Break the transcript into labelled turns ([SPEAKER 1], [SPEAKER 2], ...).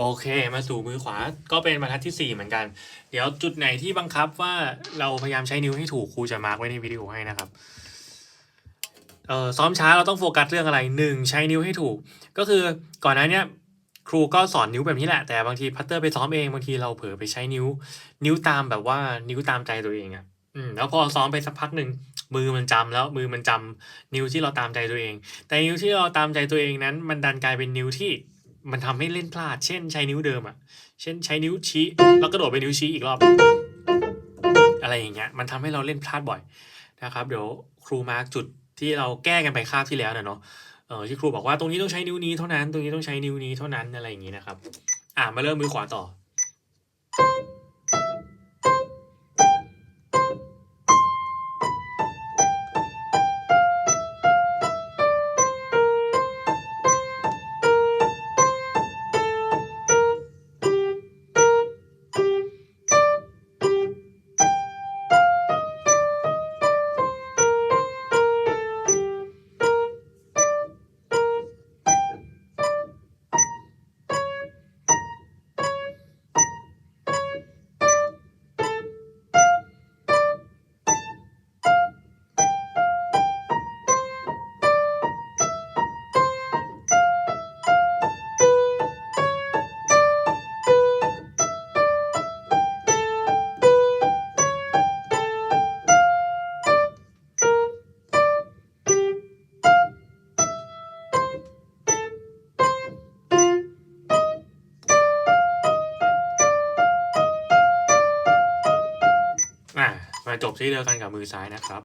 [SPEAKER 1] โอเค มาสู่มือขวาก็เป็นบรรทัดที่ 4 เหมือนกัน เดี๋ยวจุดไหนที่บังคับว่าเราพยายามใช้นิ้วให้ถูกครูจะมาร์กไว้ในวิดีโอให้นะครับเอ่อซ้อมช้าเราต้องโฟกัสเรื่องอะไรหนึ่งใช้นิ้วให้ถูก ก็คือก่อนหน้านี้ครูก็สอนนิ้วแบบนี้แหละแต่บางทีพัตเตอร์ไปซ้อมเองบางทีเราเผลอไปใช้นิ้ว นิ้วตามแบบว่านิ้วตามใจตัวเองอะ่ะอืมแล้วพอซ้อมไปสักพักหนึ่งมือมันจำแล้วมือมันจำนิ้วที่เราตามใจตัวเอง แต่นิ้วที่เราตามใจตัวเองนั้น มันดันกลายเป็นนิ้วที่ มันทำให้เล่นพลาด เช่นใช้นิ้วเดิมอะ่ะเช่นใช้นิ้วชี้แล้วกระโดดไปนิ้วชี้อีกรอบ อะไรอย่างเงี้ย มันทำให้เราเล่นพลาดบ่อยนะครับ เดี๋ยวครูมาร์กจุดที่เราแก้กันไปคาบที่แล้วเนาะเออที่ครูบอกว่าตรงนี้ต้องใช้นิ้วนี้เท่านั้น ตรงนี้ต้องใช้นิ้วนี้เท่านั้นอะไรอย่างงี้นะครับ อ่ามาเริ่มมือขวาต่อ จบที่เดียวกันกับมือซ้ายนะครับ